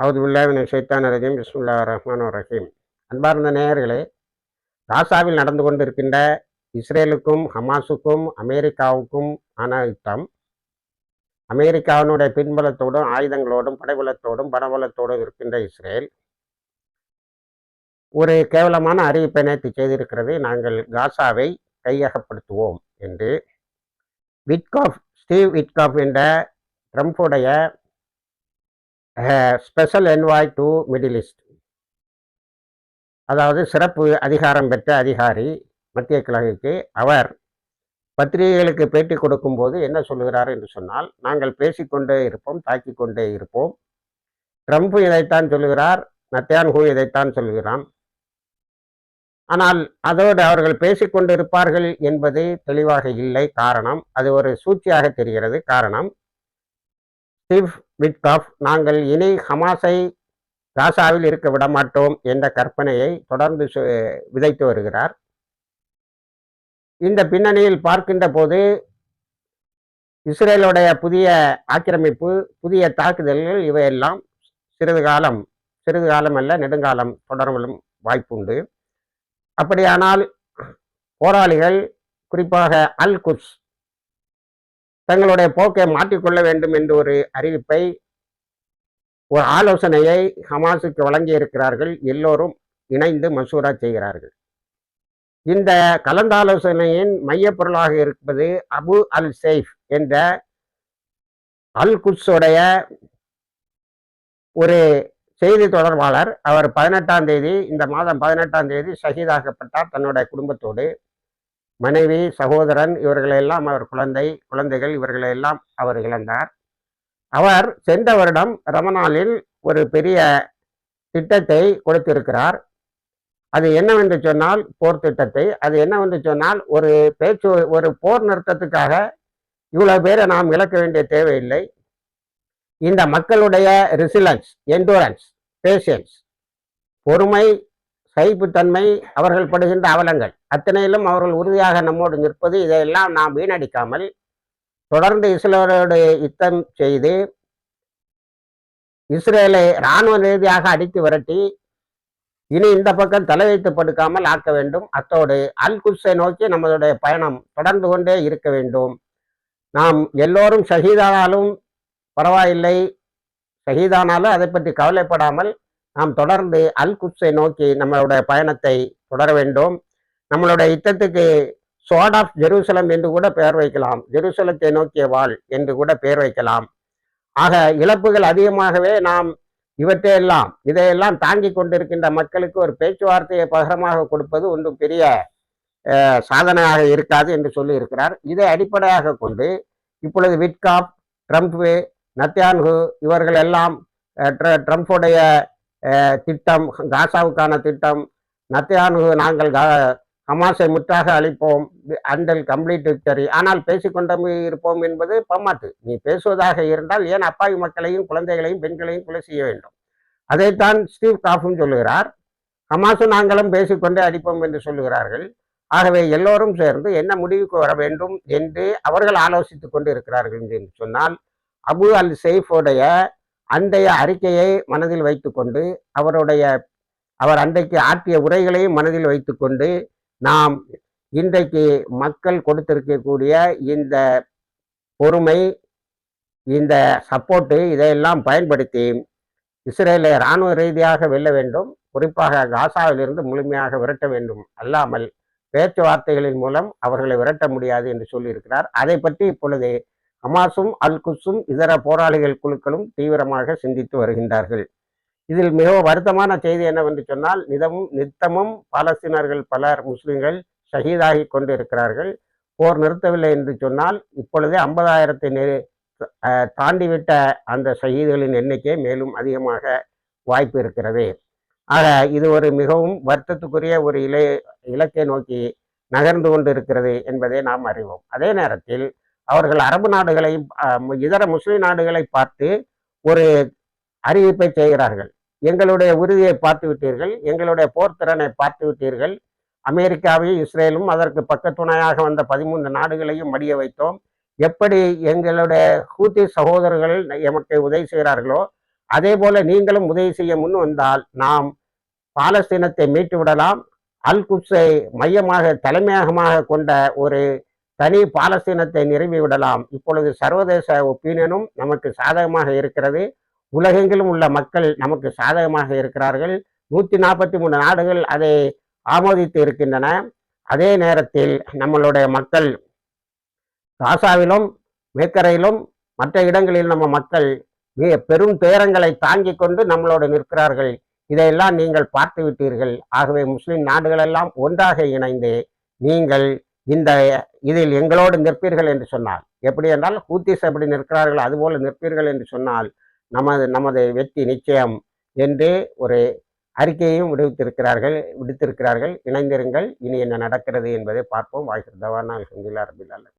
அவுதுபில்லாவின் சைத்தான் ரஜீம் பிஸ்முல்லா ரஹ்மான் ரஹீம். அன்பார்ந்த நேயர்களே காசாவில் நடந்து கொண்டிருக்கின்ற இஸ்ரேலுக்கும் ஹமாஸுக்கும் அமெரிக்காவுக்கும் ஆன யுத்தம் அமெரிக்காவினுடைய பின்பலத்தோடும் ஆயுதங்களோடும் படைபலத்தோடும் பணபலத்தோடும் இருக்கின்ற இஸ்ரேல் ஒரு கேவலமான அறிவிப்பை நேற்று செய்திருக்கிறது. நாங்கள் காசாவை கையகப்படுத்துவோம் என்று. விட்காஃப் ஸ்டீவ் விட்காஃப் என்ற ட்ரம்ப்புடைய special envoy to Middle East அதாவது சிறப்பு அதிகாரம் பெற்ற அதிகாரி மத்திய கிழக்குக்கு அவர் பத்திரிகைகளுக்கு பேட்டி கொடுக்கும்போது என்ன சொல்லுகிறார் என்று சொன்னால் நாங்கள் பேசிக்கொண்டே இருப்போம் தாக்கி கொண்டே இருப்போம். ட்ரம்ப் இதைத்தான் சொல்லுகிறார் நத்தியான்ஹூ இதைத்தான் சொல்கிறான் ஆனால் அதோடு அவர்கள் பேசிக்கொண்டு இருப்பார்கள் என்பது தெளிவாக இல்லை. காரணம் அது ஒரு சூழ்ச்சியாக தெரிகிறது. காரணம் ஸ்டீவ் விட்காஃப் நாங்கள் இனி ஹமாஸை காசாவில் இருக்க விடமாட்டோம் என்ற கற்பனையை தொடர்ந்து விதைத்து வருகிறார். இந்த பின்னணியில் பார்க்கின்ற போது இஸ்ரேலுடைய புதிய ஆக்கிரமிப்பு புதிய தாக்குதல்கள் இவையெல்லாம் சிறிது காலம் சிறிது காலம் அல்ல நெடுங்காலம் தொடரும் வாய்ப்புண்டு. அப்படியானால் போராளிகள் குறிப்பாக அல் குஸ் தங்களுடைய போக்கை மாற்றிக்கொள்ள வேண்டும் என்று ஒரு அறிவிப்பை ஒரு ஆலோசனையை ஹமாஸுக்கு வழங்கி இருக்கிறார்கள் எல்லோரும் இணைந்து மசூரா செய்கிறார்கள். இந்த கலந்தாலோசனையின் மையப்பொருளாக இருப்பது அபு அல் சைஃப் என்ற அல் குட்ஸுடைய ஒரு செய்தி தொடர்பாளர். அவர் பதினெட்டாம் தேதி இந்த மாதம் பதினெட்டாம் தேதி ஷஹீதாக்கப்பட்டார் தன்னுடைய குடும்பத்தோடு. மனைவி சகோதரன் இவர்களையெல்லாம் அவர் குழந்தை குழந்தைகள் இவர்களையெல்லாம் அவர் இழந்தார். அவர் சென்ற வருடம் ரமணாலில் ஒரு பெரிய திட்டத்தை கொடுத்திருக்கிறார். அது என்னவென்று சொன்னால் போர் திட்டத்தை. அது என்னவென்று சொன்னால் ஒரு பேச்சு ஒரு போர் நிறுத்தத்துக்காக இவ்வளவு பேரை நாம் இழக்க வேண்டிய தேவையில்லை. இந்த மக்களுடைய ரிசிலன்ஸ் என்டூரன்ஸ் பேஷன்ஸ் பொறுமை சகிப்புத்தன்மை அவர்கள் படுகின்ற அவலங்கள். அத்தனையிலும் அவர்கள் உறுதியாக நம்மோடு நிற்பது இதையெல்லாம் நாம் வீணடிக்காமல் தொடர்ந்து இஸ்ரேலோடு யுத்தம் செய்து இஸ்ரேலை இராணுவ ரீதியாக அடித்து விரட்டி இனி இந்த பக்கம் தலை வைத்து படுக்காமல் ஆக்க வேண்டும். அத்தோடு அல் குட்ஸை நோக்கி நம்மளுடைய பயணம் தொடர்ந்து கொண்டே இருக்க வேண்டும். நாம் எல்லோரும் ஷஹீதானாலும் பரவாயில்லை. ஷஹீதானாலும் அதை பற்றி கவலைப்படாமல் நாம் தொடர்ந்து அல் குப்ஸை நோக்கி நம்மளுடைய பயணத்தை தொடர வேண்டும். நம்மளுடைய யுத்தத்துக்கு சோட் ஆஃப் ஜெருசலம் என்று கூட பெயர் வைக்கலாம். ஜெருசலத்தை நோக்கிய வாழ் என்று கூட பெயர் வைக்கலாம். ஆக இழப்புகள் அதிகமாகவே நாம் இவற்றையெல்லாம் இதையெல்லாம் தாங்கி கொண்டிருக்கின்ற மக்களுக்கு ஒரு பேச்சுவார்த்தையை பகரமாக கொடுப்பது ஒன்றும் பெரிய சாதனையாக இருக்காது என்று சொல்லி இருக்கிறார் இதை அடிப்படையாக கொண்டு இப்பொழுது விட்காப் ட்ரம்ப்பு நத்தியான்கு இவர்கள் எல்லாம் ட்ரம்ப்புடைய திட்டம் காசாவுக்கான திட்டம் நத்தியானு நாங்கள் ஹமாஸை முற்றாக அளிப்போம் அண்டல் கம்ப்ளீட் விக்டரி. ஆனால் பேசிக்கொண்டே இருப்போம் என்பது பம்மாட்டு. நீ பேசுவதாக இருந்தால் ஏன் அப்பாவி மக்களையும் குழந்தைகளையும் பெண்களையும் கொலை செய்ய வேண்டும்? அதைத்தான் ஸ்டீவ் காஃபும் சொல்லுகிறார். ஹமாஸும் நாங்களும் பேசிக்கொண்டே அடிப்போம் என்று சொல்லுகிறார்கள். ஆகவே எல்லோரும் சேர்ந்து என்ன முடிவுக்கு வர வேண்டும் என்று அவர்கள் ஆலோசித்துக் கொண்டு இருக்கிறார்கள் என்று சொன்னால் அபு அல் செய்ஃபுடைய அந்தைய அறிக்கையை மனதில் வைத்துக்கொண்டு அவருடைய அவர் அன்றைக்கு ஆற்றிய உரைகளையும் மனதில் வைத்துக்கொண்டு நாம் இன்றைக்கு மக்கள் கொடுத்திருக்கக்கூடிய இந்த பொறுமை இந்த சப்போர்ட்டு இதையெல்லாம் பயன்படுத்தி இஸ்ரேலை இராணுவ ரீதியாக வெல்ல வேண்டும். குறிப்பாக காசாவிலிருந்து முழுமையாக விரட்ட வேண்டும். அல்லாமல் பேச்சுவார்த்தைகளின் மூலம் அவர்களை விரட்ட முடியாது என்று சொல்லியிருக்கிறார். அதை பற்றி இப்பொழுது ஹமாஸும் அல் குஸும் இதர போராளிகள் குழுக்களும் தீவிரமாக சிந்தித்து வருகின்றார்கள். இதில் மிகவும் வருத்தமான செய்தி என்னவென்று சொன்னால் நிதமும் நித்தமும் பாலஸ்தீனர்கள் பலர் முஸ்லிம்கள் ஷஹீதாகி கொண்டு இருக்கிறார்கள் போர் நிறுத்தவில்லை என்று சொன்னால் இப்பொழுதே ஐம்பதாயிரத்தை தாண்டிவிட்ட அந்த ஷஹீதுகளின் எண்ணிக்கை மேலும் அதிகமாக வாய்ப்பு இருக்கிறது. ஆக இது ஒரு மிகவும் வருத்தத்துக்குரிய ஒரு இலை இலக்கை நோக்கி நகர்ந்து கொண்டு இருக்கிறது என்பதை நாம் அறிவோம். அதே நேரத்தில் அவர்கள் அரபு நாடுகளை இதர முஸ்லிம் நாடுகளை பார்த்து ஒரு அறிவிப்பை செய்கிறார்கள். எங்களுடைய உறுதியை பார்த்து விட்டீர்கள். எங்களுடைய போர்த்திறனை பார்த்து விட்டீர்கள். அமெரிக்காவையும் இஸ்ரேலும் அதற்கு பக்கத்துணையாக வந்த பதிமூன்று நாடுகளையும் மடிய வைத்தோம். எப்படி எங்களுடைய ஹூத்தி சகோதரர்கள் எமக்கு உதவி செய்கிறார்களோ அதே போல நீங்களும் உதவி செய்ய முன் வந்தால் நாம் பாலஸ்தீனத்தை மீட்டு விடலாம். அல் குப்ஸை மையமாக தலைமையகமாக கொண்ட ஒரு தனி பாலஸ்தீனத்தை நிறுவி விடலாம். இப்பொழுது சர்வதேச ஒப்பீனியனும் நமக்கு சாதகமாக இருக்கிறது. உலகெங்கிலும் உள்ள மக்கள் நமக்கு சாதகமாக இருக்கிறார்கள். நூற்றி நாற்பத்தி மூணு நாடுகள் அதை ஆமோதித்து இருக்கின்றன. அதே நேரத்தில் நம்மளுடைய மக்கள் காசாவிலும் மேக்கரையிலும் மற்ற இடங்களில் நம்ம மக்கள் மிக பெரும் துயரங்களை தாங்கிக் கொண்டு நம்மளோடு நிற்கிறார்கள். இதையெல்லாம் நீங்கள் பார்த்து விட்டீர்கள். ஆகவே முஸ்லிம் நாடுகளெல்லாம் ஒன்றாக இணைந்து நீங்கள் இந்த இதில் எங்களோடு நிற்பீர்கள் என்று சொன்னால் எப்படி என்றால் ஹூத்திஸ் எப்படி நிற்கிறார்கள் அதுபோல நிற்பீர்கள் என்று சொன்னால் நமது நமது வெற்றி நிச்சயம் என்று ஒரு அறிக்கையையும் விடுவித்திருக்கிறார்கள் விடுத்திருக்கிறார்கள். இணைந்திருங்கள். இனி என்ன நடக்கிறது என்பதை பார்ப்போம். வாய்ஸ் தவானா அல்ஹம்துலில்லாஹ் ரபில்